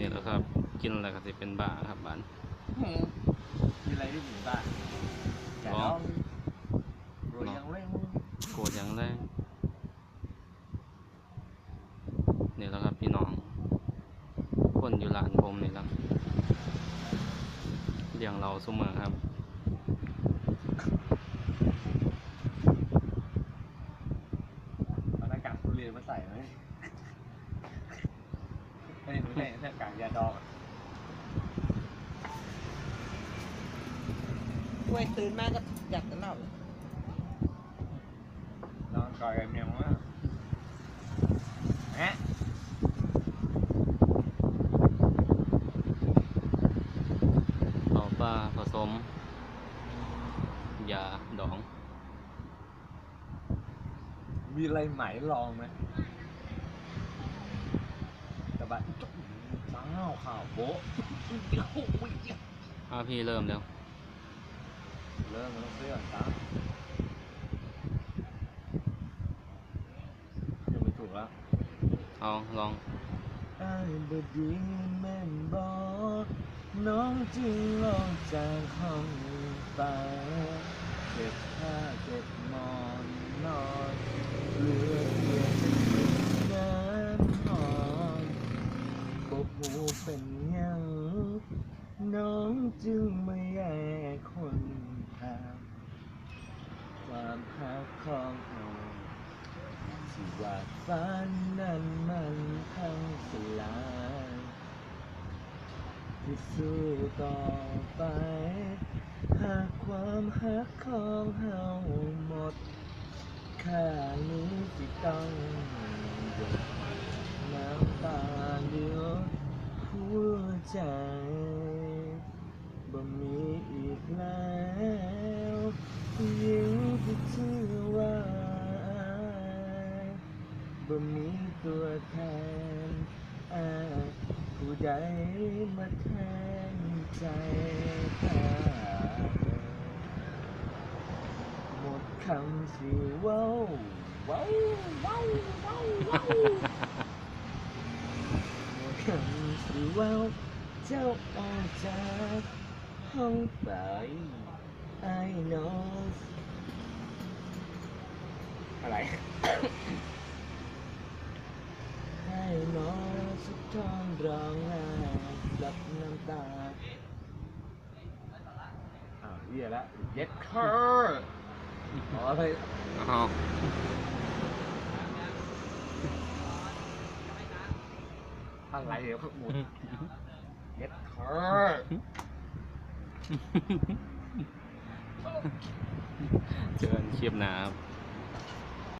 นี่แหละครับ กินแล้วก็สิเป็นบ้าครับบ้านมีอะไรที่ถึงบ้านแต่อ๋อน้องรวยยังเร่งมือโกรธอย่างแรงนี่แหละครับพี่น้อง คนอยู่ร้านผมนี่แหละเลี้ยงเราเสมอครับเอาหน้ากากทุเรียนมาใส่ไหม เฮ้ยไม่ใช่หน้ากากยาดองช่วยตื่นมาก็อยากจะเล่า นอนกอดกับเมียมั้งแหะเอาปลาผสม ยาดอง มีอะไรไหมลองไหม แต่บัดจ้าวข่าวโบ๊ะอาพี่เริ่มแล้วเริ่มมันต้องเสื้อก่อนจ้ายังไม่ถูกแล้วเอาลองไอ้บดีแม่นบอกน้องจึงลองจากห้องไปเก็บผ้าเก็บหมอนนอนเหลือเพียงงานหอนบกหูเป็นหยัง น้อง จึงไม่แยกคนทางความหักของเราที่ว่าฝันนั้นมันพังสลายที่สู้ต่อไป หากความหักของเฮาหมดค่านี้สิต้องหยดน้ำตาเดียวหัวใจ บ่มีตัวแทนอาผู้ใดมาแทนใจข้าหมดคำสิเว้าเว้าเว้าเว้าเว้าหมดคำสิเว้าเจ้าออกจากห้องไป I know อะไร ให้น้อง สุดท้องร้องไห้รับน้ำตาอ้าวเหี้ยละเย็ดเคอร์อ๋อเฮ้ยเอาอะไรเดี๋ยวพวกหมุนเย็ดเคอร์เจอกันคลิปหน้าครับ